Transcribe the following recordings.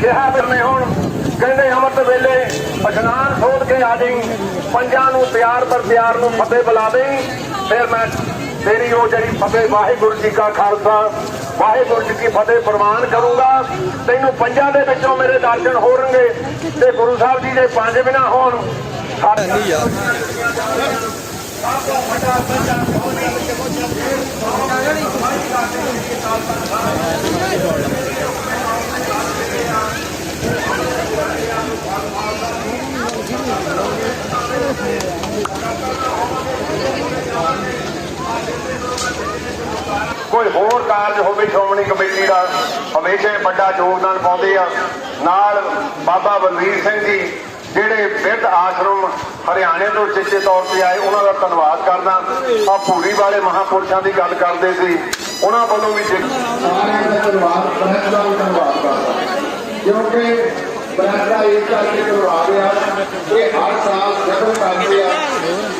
ਕਿਹਾ ਫਿਰ ਹੁਣ, ਕਹਿੰਦੇ ਅੰਮ੍ਰਿਤ ਵੇਲੇ ਇਸ਼ਨਾਨ ਸੋਧ ਕੇ ਆ ਜਾਈਂ, ਪੰਜਾਂ ਨੂੰ ਪਿਆਰ ਪਰ ਪਿਆਰ ਨੂੰ ਫਤਿਹ ਬੁਲਾ ਦੇਈਂ। ਫਿਰ ਮੈਂ ਤੇਰੀ ਉਹ ਜਿਹੜੀ ਫਤਿਹ, ਵਾਹਿਗੁਰੂ ਜੀ ਕਾ ਖਾਲਸਾ, ਵਾਹਿਗੁਰੂ ਜੀ ਕੀ ਫਤਿਹ ਪ੍ਰਵਾਨ ਕਰੂੰਗਾ। ਤੈਨੂੰ ਪੰਜਾਂ ਦੇ ਵਿੱਚੋਂ ਮੇਰੇ ਦਰਸ਼ਨ ਹੋਣਗੇ ਤੇ ਗੁਰੂ ਸਾਹਿਬ ਜੀ ਦੇ ਪੰਜ ਵੀ ਹੋਣ। ਸਾਡੇ ਕੋਈ ਹੋਰ ਕਾਰਜ ਹੋਵੇ ਸ਼੍ਰੋਮਣੀ ਕਮੇਟੀ ਦਾ, ਹਮੇਸ਼ਾ ਵੱਡਾ ਯੋਗਦਾਨ ਪਾਉਂਦੇ ਆ। ਨਾਲ ਬਾਬਾ ਬਲਵੀਰ ਸਿੰਘ ਜੀ, ਜਿਹੜੇ ਬਿਰਧ ਆਸ਼ਰਮ ਹਰਿਆਣੇ ਤੋਂ ਚਿੱਟੇ ਤੌਰ ਤੇ ਆਏ, ਉਹਨਾਂ ਦਾ ਧੰਨਵਾਦ ਕਰਦਾ। ਆ ਭੂਰੀ ਵਾਲੇ ਮਹਾਪੁਰਸ਼ਾਂ ਦੀ ਗੱਲ ਕਰਦੇ ਸੀ। ਉਹਨਾਂ ਵੱਲੋਂ ਵੀ ਸਾਰਿਆਂ ਦਾ ਧੰਨਵਾਦ ਬ੍ਰਹਮ ਦਾ ਧੰਨਵਾਦ ਕਰਦਾ। ਕਿਉਂਕਿ ਬ੍ਰਹਮ ਦਾ ਇਹ ਕਰਕੇ ਧੰਨਵਾਦ ਆ ਇਹ ਹਰ ਸਾਲ ਜਦੋਂ ਕਰਦੇ ਆ,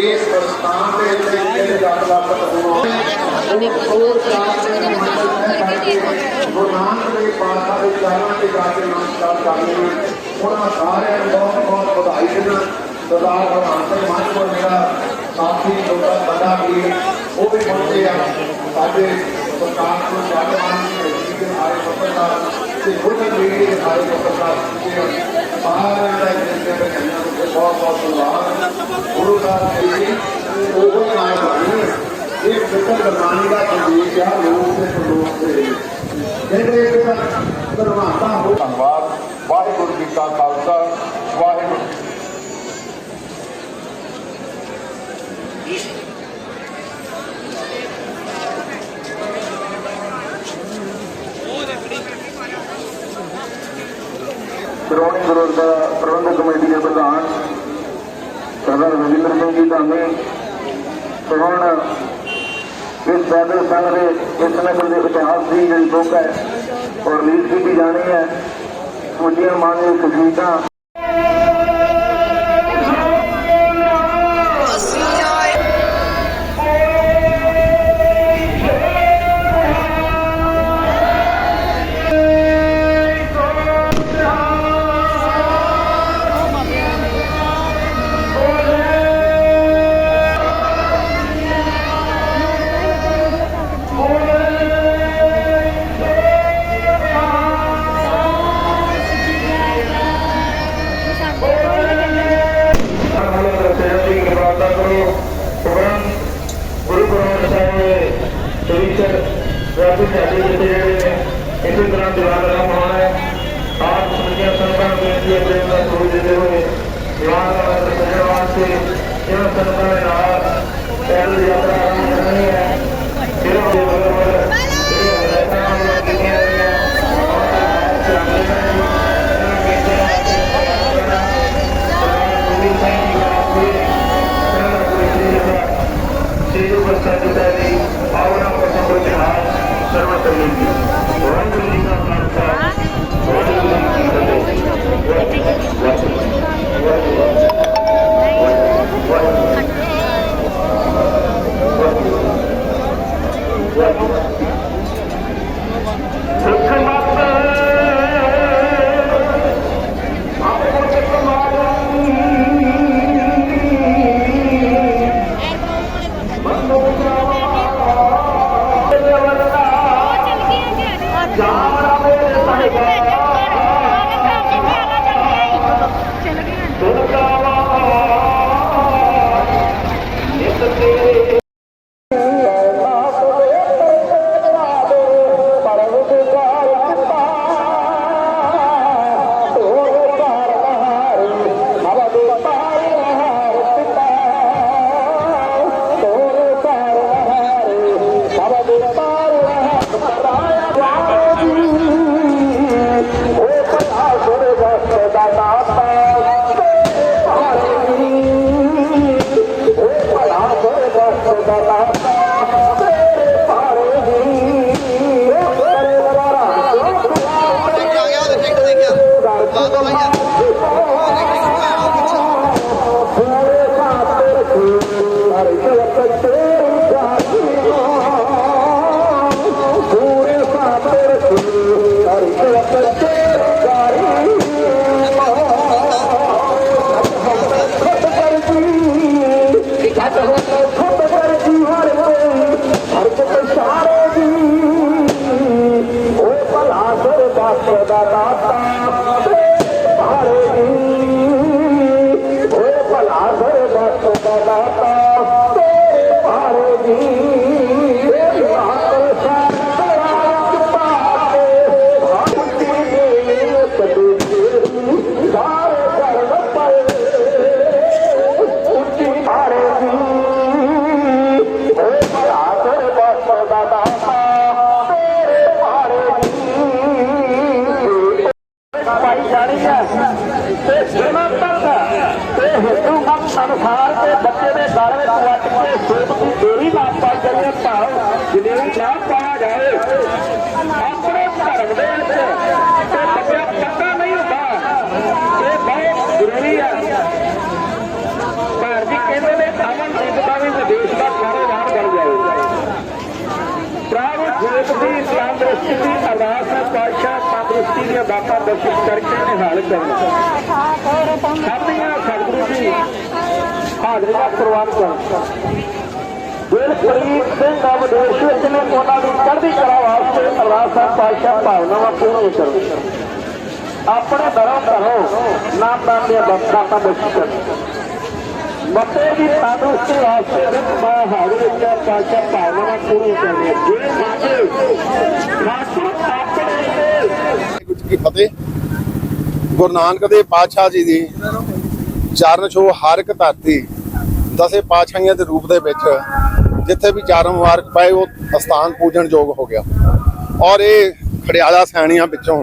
ਇਸ ਸਥਾਨ ਦੇ ਉੱਤੇ ਜਿਹੜੇ ਜੱਟ ਵਾਪਸ ਉਹ ਹੋਰ ਦੇ ਕਰਕੇ ਗੁਰੂ ਨਾਨਕ ਦੇਵ ਪਾਤਸ਼ਾਹ ਦੇ ਚਰਨਾਂ ਤੇ ਜਾ ਕੇ ਨਮਸਕਾਰ ਕਰਦੇ ਨੇ ਉਹਨਾਂ ਸਾਰਿਆਂ ਨੂੰ ਬਹੁਤ ਬਹੁਤ ਵਧਾਈ ਦਿੰਦਾ ਸਰਦਾਰ ਭਗਵਾਨ ਸਿੰਘ ਮਾਨਪੁਰ ਮੇਰਾ ਸਾਥੀ ਲੋਕਾਂ ਵੱਡਾ ਵੀ ਉਹ ਵੀ ਪਹੁੰਚੇ ਆ। ਸਾਡੇ ਸਰਕਾਰ ਤੋਂ ਜਾਗਵਾਨ ਜੀ ਦੇ ਆਏ ਪੱਤਰਕਾਰ ਤੇ ਖੁਦ ਮੀਡੀਆ ਦੇ ਆਏ ਪੱਤਰਕਾਰ ਜੀ ਸਾਰਿਆਂ ਦਾ ਜਿਹੜੇ ਕਹਿੰਦੇ ਨੇ ਬਹੁਤ ਬਹੁਤ ਧੰਨਵਾਦ। ਗੁਰੂ ਸਾਹਿਬ ਜੀ ਉਹ ਨਾਲ ਬਣੀ ਇਹ ਫਿਕਰ ਕਰਵਾਉਣ ਦਾ ਸੰਦੇਸ਼ ਆ, ਲੋਕ ਤੇ ਲੋਕ ਦੇ ਜਿਹੜੇ ਇੱਕ ਧਰਮਾਤਾ ਹੋ ਧੰਨਵਾਦ। ਵਾਹਿਗੁਰੂ ਜੀ ਕਾ ਖਾਲਸਾ। ਵਾਹਿਗੁਰੂ ਸ਼੍ਰੋਮਣੀ ਗੁਰਦੁਆਰਾ ਪ੍ਰਬੰਧਕ ਕਮੇਟੀ ਦੇ ਪ੍ਰਧਾਨ, ਸਰਦਾਰ ਰਵਿੰਦਰ ਸਿੰਘ ਜੀ ਧਾਮੀ ਤੇ ਹੁਣ ਇਸ ਬੈਦਰ ਸੰਘ ਦੇ ਇਸ ਨਗਰ ਦੇ ਇਤਿਹਾਸ ਦੀ ਜਿਹੜੀ ਬੁੱਕ ਹੈ ਉਹ ਰਿਲੀਜ਼ ਕੀਤੀ ਜਾਣੀ ਹੈ। ਉਹਦੀਆਂ ਮਾਨਯੋਗ ਤਸਵੀਰਾਂ ਰਾਜੂ ਸਾਡੇ ਜਿੱਤੇ ਜਿਹੜੇ ਨੇ ਇਸੇ ਤਰ੍ਹਾਂ ਦੀਵਾਨ ਦਾ ਹੋਣਾ ਹੈ। ਆਪ ਸਮਝਿਆ ਸੰਗਤਾਂ ਨੂੰ ਬੇਨਤੀ ਹੈ ਪ੍ਰੇਮ ਦਾ ਸੋਚ ਦਿੰਦੇ ਹੋਏ ਦੀਵਾਨ ਦਾ ਸਜਣ ਵਾਸਤੇ ਇਹਨਾਂ ਸੰਗਤਾਂ ਦੇ ਨਾਲ ਪੈਦਲ ਯਾਤਰਾ ਕਰਨੀ ਹੈ। ਸਿਰਫ ਦੇ ਬੱਚੇ ਦੇ ਗਲ ਵਿੱਚ ਵੱਟ ਕੇ ਸਿਰਮ ਦੀ ਦੇਰੀ ਨਾ ਪਾਈ ਜਾਣੀ ਹੈ ਭਾਵ ਆਪਣੇ ਧਰਮ ਦੇ ਵਿੱਚ ਤੇ ਬੱਚਾ ਪੱਕਾ ਨਹੀਂ ਹੁੰਦਾ ਇਹ ਬਹੁਤ ਜ਼ਰੂਰੀ ਹੈ ਭਾਰ ਕਹਿੰਦੇ ਨੇ ਅਮਨ ਦਾ ਵੀ ਵਿਦੇਸ਼ ਦਾ ਕਾਰੋਬਾਰ ਬਣ ਜਾਏ ਪ੍ਰਾਗ ਜੀਤ ਦੀ ਇਸਲਾਮ ਦੀ ਅਰਦਾਸ ਹੈ ਪਾਤਸ਼ਾਹ ਤੰਦਰੁਸਤੀ ਦੀਆਂ ਦਾਤਾਂ ਬਖਸ਼ਿਸ਼ ਕਰਕੇ ਨਿਹਾਲ ਕਰਨਾ ਸਾਡੀਆਂ ਸਤਿਗੁਰੂ ਜੀ ਹਾਜ਼ਰੀਆਂ ਪ੍ਰਵਾਨ ਕਰਨ। ਦਿਲ ਸਿੰਘ ਦਾ ਵਿਦੇਸ਼ ਵਿੱਚ ਨੇ ਉਹਨਾਂ ਦੀ ਚੜ੍ਹਦੀ ਕਲਾ ਵਾਸਤੇ ਅਰਦਾਸ ਹੈ ਪਾਤਸ਼ਾਹ ਭਾਵਨਾਵਾਂ ਪੂਰਨ ਕਰੋ ਆਪਣੇ ਦਰੋਂ ਘਰੋਂ ਨਾਮਦਾਨ ਦੀਆਂ ਦਾਤਾਂ ਬਖਸ਼ਿਸ਼ ਕਰੋ ਮੱਤੇ ਦੀ ਤੰਦਰੁਸਤੀ ਵਾਸਤੇ ਮੈਂ ਹਾਜ਼ਰ ਵਿੱਚ ਪਾਸ਼ਾ ਭਾਵਨਾ ਪੂਰੀ ਕਰਨੀ ਜੇ ਮਾਗੇ ਖਾਸੂ ਆਪਣੇ ਤੇ ਕੀ ਫਤਿਹ। ਗੁਰੂ ਨਾਨਕ ਦੇਵ ਪਾਤਸ਼ਾਹ ਜੀ ਦੀ ਚਰਨ ਛੋ ਹਰ ਇੱਕ ਧਰਤੀ ਦਸੇ ਪਾਤਸ਼ਾਹੀਆਂ ਦੇ ਰੂਪ ਦੇ ਵਿੱਚ ਜਿੱਥੇ ਵੀ ਚਾਰ ਮੁਬਾਰਕ ਪਾਏ, ਉਹ ਅਸਥਾਨ ਪੂਜਣ ਯੋਗ ਹੋ ਗਿਆ। ਔਰ ਇਹ ਖੜਿਆਲਾ ਸੈਣੀਆਂ ਵਿੱਚੋਂ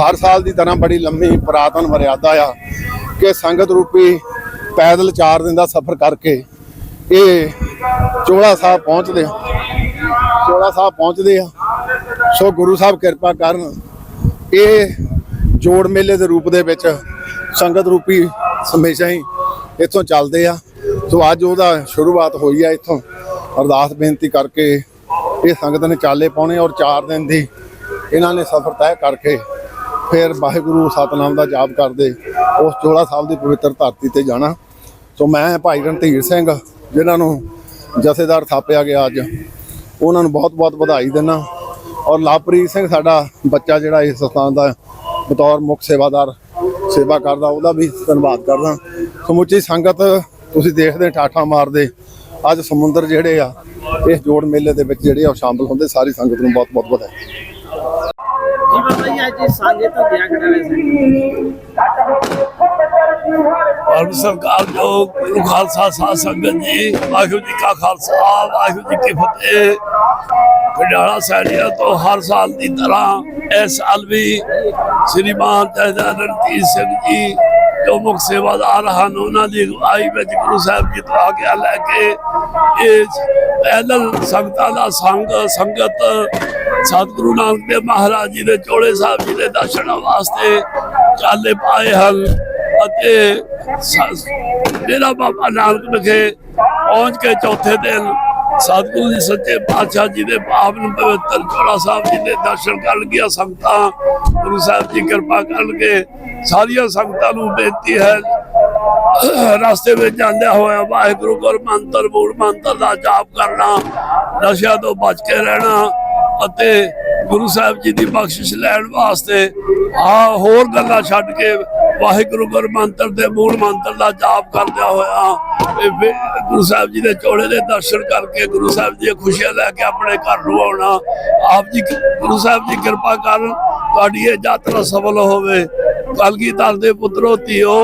ਹਰ ਸਾਲ ਦੀ ਤਰ੍ਹਾਂ ਬੜੀ ਲੰਮੀ ਪੁਰਾਤਨ ਮਰਿਆਦਾ ਆ ਕਿ ਸੰਗਤ ਰੂਪੀ ਪੈਦਲ 4 ਦਿਨ ਦਾ ਸਫ਼ਰ ਕਰਕੇ ਇਹ ਚੋਲਾ ਸਾਹਿਬ ਪਹੁੰਚਦੇ ਆ। ਚੋਲਾ ਸਾਹਿਬ ਪਹੁੰਚਦੇ ਆ। ਸੋ ਗੁਰੂ ਸਾਹਿਬ ਕਿਰਪਾ ਕਰਨ ਇਹ ਜੋੜ ਮੇਲੇ ਦੇ ਰੂਪ ਦੇ ਵਿੱਚ ਸੰਗਤ ਰੂਪੀ ਹਮੇਸ਼ਾ ਹੀ ਇੱਥੋਂ ਚੱਲਦੇ ਆ। ਸੋ ਅੱਜ ਉਹਦਾ ਸ਼ੁਰੂਆਤ ਹੋਈ ਆ ਇੱਥੋਂ। ਅਰਦਾਸ ਬੇਨਤੀ ਕਰਕੇ ਇਹ ਸੰਗਤ ਨੇ ਚਾਲੇ ਪਾਉਣੇ ਔਰ 4 ਦਿਨ ਦੀ ਇਹਨਾਂ ਨੇ ਸਫ਼ਰ ਤੈਅ ਕਰਕੇ ਫਿਰ ਵਾਹਿਗੁਰੂ ਸਤਨਾਮ ਦਾ ਜਾਪ ਕਰਦੇ ਉਸ ਚੋਲਾ ਸਾਹਿਬ ਦੀ ਪਵਿੱਤਰ ਧਰਤੀ ਤੇ ਜਾਣਾ। ਸੋ ਮੈਂ ਭਾਈ ਰਣਧੀਰ ਸਿੰਘ, ਜਿਨ੍ਹਾਂ ਨੂੰ ਜਥੇਦਾਰ ਥਾਪਿਆ ਗਿਆ ਅੱਜ, ਉਹਨਾਂ ਨੂੰ ਬਹੁਤ-ਬਹੁਤ ਵਧਾਈ ਦਿੰਦਾ। ਔਰ ਲਾਪ੍ਰੀਤ ਸਿੰਘ, ਸਾਡਾ ਬੱਚਾ ਜਿਹੜਾ ਇਸ ਸਥਾਨ ਦਾ ਬਤੌਰ ਮੁੱਖ ਸੇਵਾਦਾਰ ਸੇਵਾ ਕਰਦਾ, ਉਹਦਾ ਵੀ ਧੰਨਵਾਦ ਕਰਦਾ। ਸਮੁੱਚੀ ਸੰਗਤ ਤੁਸੀਂ ਦੇਖਦੇ, ਠਾਠਾ ਮਾਰਦੇ। ਅੱਜ ਸਮੁੰਦਰ ਜਿਹੜੇ ਆ, ਇਸ ਜੋੜ ਮੇਲੇ ਦੇ ਵਿੱਚ ਜਿਹੜੇ ਆ, ਉਹ ਸ਼ਾਮਲ ਹੁੰਦੇ। ਸਾਰੀ ਸੰਗਤ ਨੂੰ ਬਹੁਤ-ਬਹੁਤ ਵਧਾਈ ਜੀ ਬਾਬਾ ਜੀ, ਅੱਜ ਸਾਂਝੇ ਤੋਂ ਗਿਆ ਖੜਾ ਵੈਸੇ ਭਾਰਤ ਸਰਕਾਰ ਜੋ ਗੁਰੂ ਖਾਲਸਾ ਸਾਧ ਸੰਗਤ ਜੀ, ਵਾਹਿਗੁਰੂ ਜੀ ਕਾ ਖਾਲਸਾ, ਵਾਹਿਗੁਰੂ ਜੀ ਕੀ ਫਤਿਹ। ਖਡਾਲਾ ਸੈਣੀਆਂ ਤੋਂ ਹਰ ਸਾਲ ਦੀ ਤਰ੍ਹਾਂ ਇਸ ਸਾਲ ਵੀ ਸ੍ਰੀਮਾਨ ਜਥੇਦਾਰ ਰਣਜੀਤ ਸਿੰਘ ਜੀ ਜੋ ਮੁੱਖ ਸੇਵਾਦਾਰ ਹਨ, ਉਹਨਾਂ ਦੀ ਅਗਵਾਈ ਵਿੱਚ ਗੁਰੂ ਸਾਹਿਬ ਜੀ ਤੋਂ ਆਗਿਆ ਲੈ ਕੇ ਇਹ ਪੈਦਲ ਸੰਗਤਾਂ ਦਾ ਸੰਗ, ਸੰਗਤ ਸਤਿਗੁਰੂ ਨਾਨਕ ਦੇਵ ਮਹਾਰਾਜ ਜੀ ਦੇ ਚੋਲੇ ਸਾਹਿਬ ਜੀ ਦੇ ਦਰਸ਼ਨਾਂ ਵਾਸਤੇ ਚਾਲੇ ਪਾਏ ਹਨ। ਅਤੇ ਡੇਰਾ ਬਾਬਾ ਨਾਨਕ ਵਿਖੇ ਪਹੁੰਚ ਕੇ ਚੌਥੇ ਦਿਨ ਸਤਿਗੁਰੂ ਜੀ ਸੱਚੇ ਪਾਤਸ਼ਾਹ ਜੀ ਦੇ ਪਾਵਨ ਪਵਿੱਤਰ ਚੋਲਾ ਸਾਹਿਬ ਜੀ ਦੇ ਦਰਸ਼ਨ ਕਰਨ ਗਿਆ ਸੰਗਤਾਂ, ਗੁਰੂ ਸਾਹਿਬ ਜੀ ਕਿਰਪਾ ਕਰਨਗੇ। ਸਾਰੀਆਂ ਸੰਗਤਾਂ ਨੂੰ ਬੇਨਤੀ ਹੈ, ਰਸਤੇ ਵਿੱਚ ਜਾਂਦਿਆਂ ਹੋਇਆ ਵਾਹਿਗੁਰੂ ਗੁਰ ਮੰਤਰ ਮੂਲ ਮੰਤਰ ਦਾ ਜਾਪ ਕਰਨਾ, ਨਸ਼ਿਆਂ ਤੋਂ ਬਚ ਕੇ ਰਹਿਣਾ ਅਤੇ ਗੁਰੂ ਸਾਹਿਬ ਜੀ ਦੀ ਬਖਸ਼ਿਸ਼ ਲੈਣ ਵਾਸਤੇ ਆ ਹੋਰ ਗੱਲਾਂ ਛੱਡ ਕੇ ਵਾਹਿਗੁਰੂ ਗੁਰ ਮੰਤਰ ਦੇ ਮੂਲ ਮੰਤਰ ਦਾ ਜਾਪ ਕਰਦਿਆਂ ਹੋਇਆ ਗੁਰੂ ਸਾਹਿਬ ਜੀ ਦੇ ਚੋੜੇ ਦੇ ਦਰਸ਼ਨ ਕਰਕੇ ਗੁਰੂ ਸਾਹਿਬ ਦੀਆਂ ਖੁਸ਼ੀਆਂ ਲੈ ਕੇ ਆਪਣੇ ਘਰ ਨੂੰ ਆਉਣਾ। ਆਪ ਜੀ ਗੁਰੂ ਸਾਹਿਬ ਜੀ ਕਿਰਪਾ ਕਰਨ ਤੁਹਾਡੀ ਇਹ ਯਾਤਰਾ ਸਫਲ ਹੋਵੇ। ਕਲਗੀਧਰ ਦੇ ਪੁੱਤਰੋ, ਧੀਓ,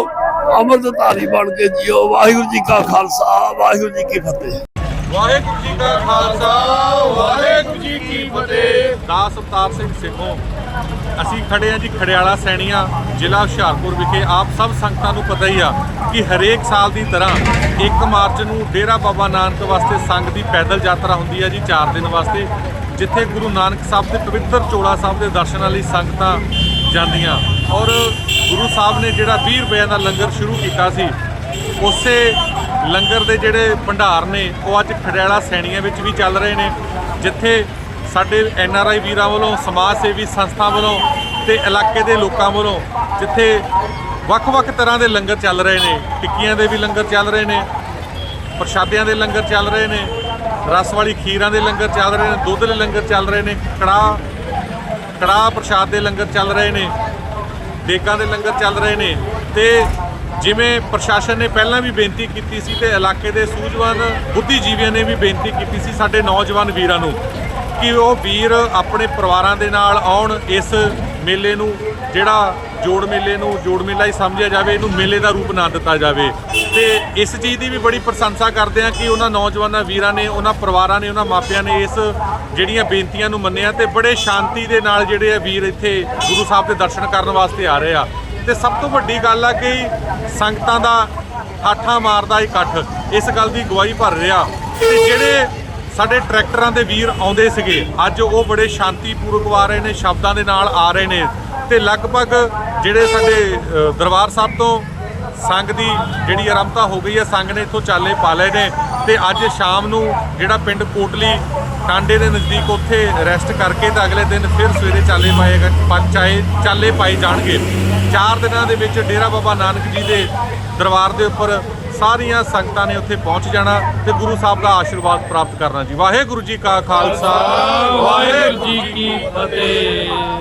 ਅੰਮ੍ਰਿਤਧਾਰੀ ਬਣ ਕੇ ਜਿਓ। ਵਾਹਿਗੁਰੂ ਜੀ ਕਾ ਖਾਲਸਾ, ਵਾਹਿਗੁਰੂ ਜੀ ਕੀ ਫਤਿਹ। ਵਾਹਿਗੁਰੂ ਜੀ ਕਾ ਖਾਲਸਾ, ਵਾਹਿਗੁਰੂ ਜੀ ਕੀ ਫਤਿਹ। ਦਾਸ ਅਵਤਾਰ ਸਿੰਘ ਸਿੱਖੋ ਅਸੀਂ ਖੜੇ ਆ ਜੀ ਖੜਿਆਲਾ ਸੈਣੀਆਂ, ਜ਼ਿਲ੍ਹਾ ਹੁਸ਼ਿਆਰਪੁਰ ਵਿਖੇ। ਆਪ ਸਭ ਸੰਗਤਾਂ ਨੂੰ ਪਤਾ ਹੀ ਆ ਕਿ ਹਰੇਕ ਸਾਲ ਦੀ ਤਰ੍ਹਾਂ 1 ਮਾਰਚ ਨੂੰ ਡੇਰਾ ਬਾਬਾ ਨਾਨਕ ਵਾਸਤੇ ਸੰਗ ਦੀ ਪੈਦਲ ਯਾਤਰਾ ਹੁੰਦੀ ਹੈ ਜੀ 4 ਦਿਨ ਵਾਸਤੇ, ਜਿੱਥੇ ਗੁਰੂ ਨਾਨਕ ਸਾਹਿਬ ਦੇ ਪਵਿੱਤਰ ਚੋਲਾ ਸਾਹਿਬ ਦੇ ਦਰਸ਼ਨਾਂ ਲਈ ਸੰਗਤਾਂ ਜਾਂਦੀਆਂ। ਔਰ ਗੁਰੂ ਸਾਹਿਬ ਨੇ ਜਿਹੜਾ 20 ਰੁਪਏ ਦਾ ਲੰਗਰ ਸ਼ੁਰੂ ਕੀਤਾ ਸੀ, ਉਸੇ ਲੰਗਰ ਦੇ ਜਿਹੜੇ ਭੰਡਾਰ ਨੇ, ਉਹ ਅੱਜ ਖੜਿਆਲਾ ਸੈਣੀਆਂ ਵਿੱਚ ਵੀ ਚੱਲ ਰਹੇ ਨੇ, ਜਿੱਥੇ ਸਾਡੇ ਐਨ ਆਰ ਆਈ ਵੀਰਾਂ ਵੱਲੋਂ, ਸਮਾਜ ਸੇਵੀ ਸੰਸਥਾ ਵੱਲੋਂ ਤੇ ਇਲਾਕੇ ਦੇ ਲੋਕਾਂ ਵੱਲੋਂ ਜਿੱਥੇ ਵੱਖ-ਵੱਖ ਤਰ੍ਹਾਂ ਦੇ ਲੰਗਰ ਚੱਲ ਰਹੇ ਨੇ, ਟਿੱਕੀਆਂ ਦੇ ਵੀ ਲੰਗਰ ਚੱਲ ਰਹੇ ਨੇ, ਪ੍ਰਸ਼ਾਦਿਆਂ ਦੇ ਲੰਗਰ ਚੱਲ ਰਹੇ ਨੇ, ਰਸ ਵਾਲੀ ਖੀਰਾਂ ਦੇ ਲੰਗਰ ਚੱਲ ਰਹੇ ਨੇ, ਦੁੱਧ ਦੇ ਲੰਗਰ ਚੱਲ ਰਹੇ ਨੇ, ਕੜਾਹ ਕੜਾਹ ਪ੍ਰਸ਼ਾਦ ਦੇ ਲੰਗਰ ਚੱਲ ਰਹੇ ਨੇ ਦੇਕਾਂ ਦੇ ਲੰਗਰ ਚੱਲ ਰਹੇ ਨੇ ਤੇ ਜਿਵੇਂ ਪ੍ਰਸ਼ਾਸਨ ਨੇ ਪਹਿਲਾਂ ਵੀ ਬੇਨਤੀ ਕੀਤੀ ਸੀ ਤੇ ਇਲਾਕੇ ਦੇ ਸੂਝਵਾਨ ਬੁੱਧੀਜੀਵੀਆਂ ਨੇ ਵੀ ਬੇਨਤੀ ਕੀਤੀ ਸੀ ਸਾਡੇ ਨੌਜਵਾਨ ਵੀਰਾਂ ਨੂੰ ਕਿ ਉਹ ਵੀਰ ਆਪਣੇ ਪਰਿਵਾਰਾਂ ਦੇ ਨਾਲ ਆਉਣ ਇਸ ਮੇਲੇ ਨੂੰ, ਜਿਹੜਾ ਜੋੜ ਮੇਲੇ ਨੂੰ, ਜੋੜ ਮੇਲਾ ਹੀ ਸਮਝਿਆ ਜਾਵੇ, ਇਹਨੂੰ ਮੇਲੇ ਦਾ ਰੂਪ ਨਾ ਦਿੱਤਾ ਜਾਵੇ। ਤੇ ਇਸ ਚੀਜ਼ ਦੀ ਵੀ ਬੜੀ ਪ੍ਰਸ਼ੰਸਾ ਕਰਦੇ ਆ ਕਿ ਉਹਨਾਂ ਨੌਜਵਾਨਾਂ ਵੀਰਾਂ ਨੇ, ਉਹਨਾਂ ਪਰਿਵਾਰਾਂ ਨੇ, ਉਹਨਾਂ ਮਾਪਿਆਂ ਨੇ ਇਸ ਜਿਹੜੀਆਂ ਬੇਨਤੀਆਂ ਨੂੰ ਮੰਨਿਆ ਤੇ ਬੜੇ ਸ਼ਾਂਤੀ ਦੇ ਨਾਲ ਜਿਹੜੇ ਆ ਵੀਰ ਇੱਥੇ ਗੁਰੂ ਸਾਹਿਬ ਦੇ ਦਰਸ਼ਨ ਕਰਨ ਵਾਸਤੇ ਆ ਰਹੇ ਆ। ਤੇ ਸਭ ਤੋਂ ਵੱਡੀ ਗੱਲ ਆ ਕਿ ਸੰਗਤਾਂ ਦਾ ਹਾਠਾਂ ਮਾਰਦਾ ਇਕੱਠ, ਇਸ ਗੱਲ ਦੀ ਗਵਾਹੀ ਭਰ ਰਿਹਾ। ਤੇ ਜਿਹੜੇ ਸਾਡੇ ਟਰੈਕਟਰਾਂ ਦੇ ਵੀਰ ਆਉਂਦੇ ਸੀਗੇ। ਅੱਜ ਉਹ ਬੜੇ ਸ਼ਾਂਤੀਪੂਰਵਕ ਆ ਰਹੇ ਨੇ, ਸ਼ਬਦਾਂ ਦੇ ਨਾਲ ਆ ਰਹੇ ਨੇ ਤੇ ਲਗਭਗ ਜਿਹੜੇ ਸਾਡੇ ਦਰਬਾਰ ਸਾਹਿਬ ਤੋਂ ਸੰਗ ਦੀ ਜਿਹੜੀ ਆਰੰਭਤਾ ਹੋ ਗਈ ਹੈ, ਸੰਗ ਨੇ ਇੱਥੋਂ ਚਾਲੇ ਪਾ ਲਏ ਨੇ ਤੇ ਅੱਜ ਸ਼ਾਮ ਨੂੰ ਜਿਹੜਾ ਪਿੰਡ ਕੋਟਲੀ ਟਾਂਡੇ ਦੇ ਨਜ਼ਦੀਕ ਉੱਥੇ ਰੈਸਟ ਕਰਕੇ ਤਾਂ ਅਗਲੇ ਦਿਨ ਫਿਰ ਸਵੇਰੇ ਚਾਲੇ ਪਾਏਗਾ ਪੰਚਾਏ ਚਾਲੇ ਪਾਏ ਜਾਣਗੇ। ਚਾਰ ਦਿਨਾਂ ਦੇ ਵਿੱਚ ਡੇਰਾ ਬਾਬਾ ਨਾਨਕ ਜੀ ਦੇ ਦਰਬਾਰ ਦੇ ਉੱਪਰ ਸਾਰੀਆਂ ਸੰਗਤਾਂ ਨੇ ਉੱਥੇ ਪਹੁੰਚ ਜਾਣਾ ਤੇ ਗੁਰੂ ਸਾਹਿਬ ਦਾ ਆਸ਼ੀਰਵਾਦ ਪ੍ਰਾਪਤ ਕਰਨਾ ਜੀ। ਵਾਹਿਗੁਰੂ ਜੀ ਕਾ ਖਾਲਸਾ ਵਾਹਿਗੁਰੂ ਜੀ ਕੀ ਫਤਿਹ।